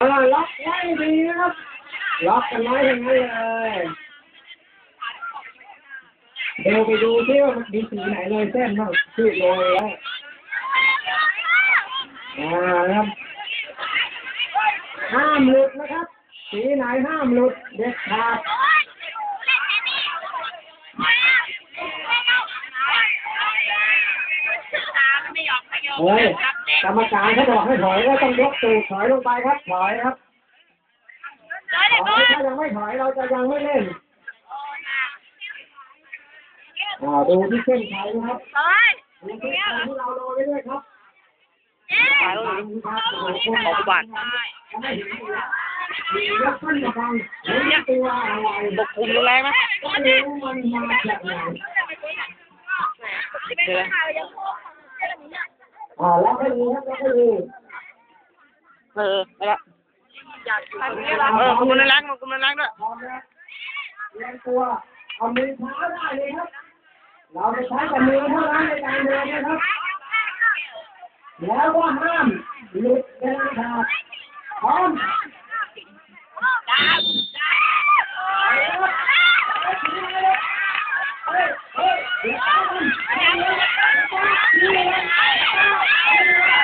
เออล็อกไว้ดีนะครับล็อกกันไว้ทั้งนั้นเลยเดี๋ยวไปดูที่ว่ามันมีสีไหนเลยเส้นบ้างที่โรยไว้อ่านะครับ ห้ามหลุดนะครับ สีไหนห้ามหลุดเด็ดขาด เฮ้ยกรรมการเขาบอกให้ถอยก็ต้องยกตูดถอยลงไปครับ ถอยครับถอยถ้ายังไม่ถอยเราจะยังไม่เล่นอ่าดูที่เส้นชัยนะครับดูเส้นชัยที่เราโรยไว้ด้วยครับขายแล้วขอบาทมีรถขึ้นมาฟังเห็นตัวอะไรปกคลุมแรงไหมก็ไม่รู้มันมาจากไหนเดี๋ยวนะ อ่าแล้วก็ดีครับแล้วก็ดีเออไปละเออคุมแรงๆคุมแรงๆด้วยพร้อมนะเรียนตัวเอามือเท้าได้เลยครับ เราจะใช้แต่มือเท่านั้นในการเดินนะครับแล้วก็ห้ามหลุดเด็ดขาดพร้อมเราสีเขียวครับขาดเลยไม่เป็นครับขาดไปเลย เอาละครั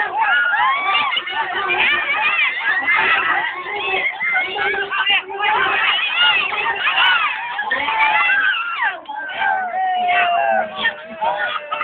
บข่าวตัวนี้จบไปแล้วนะครับเหลือขาดตัวเดียวนะครับยังไม่ได้หา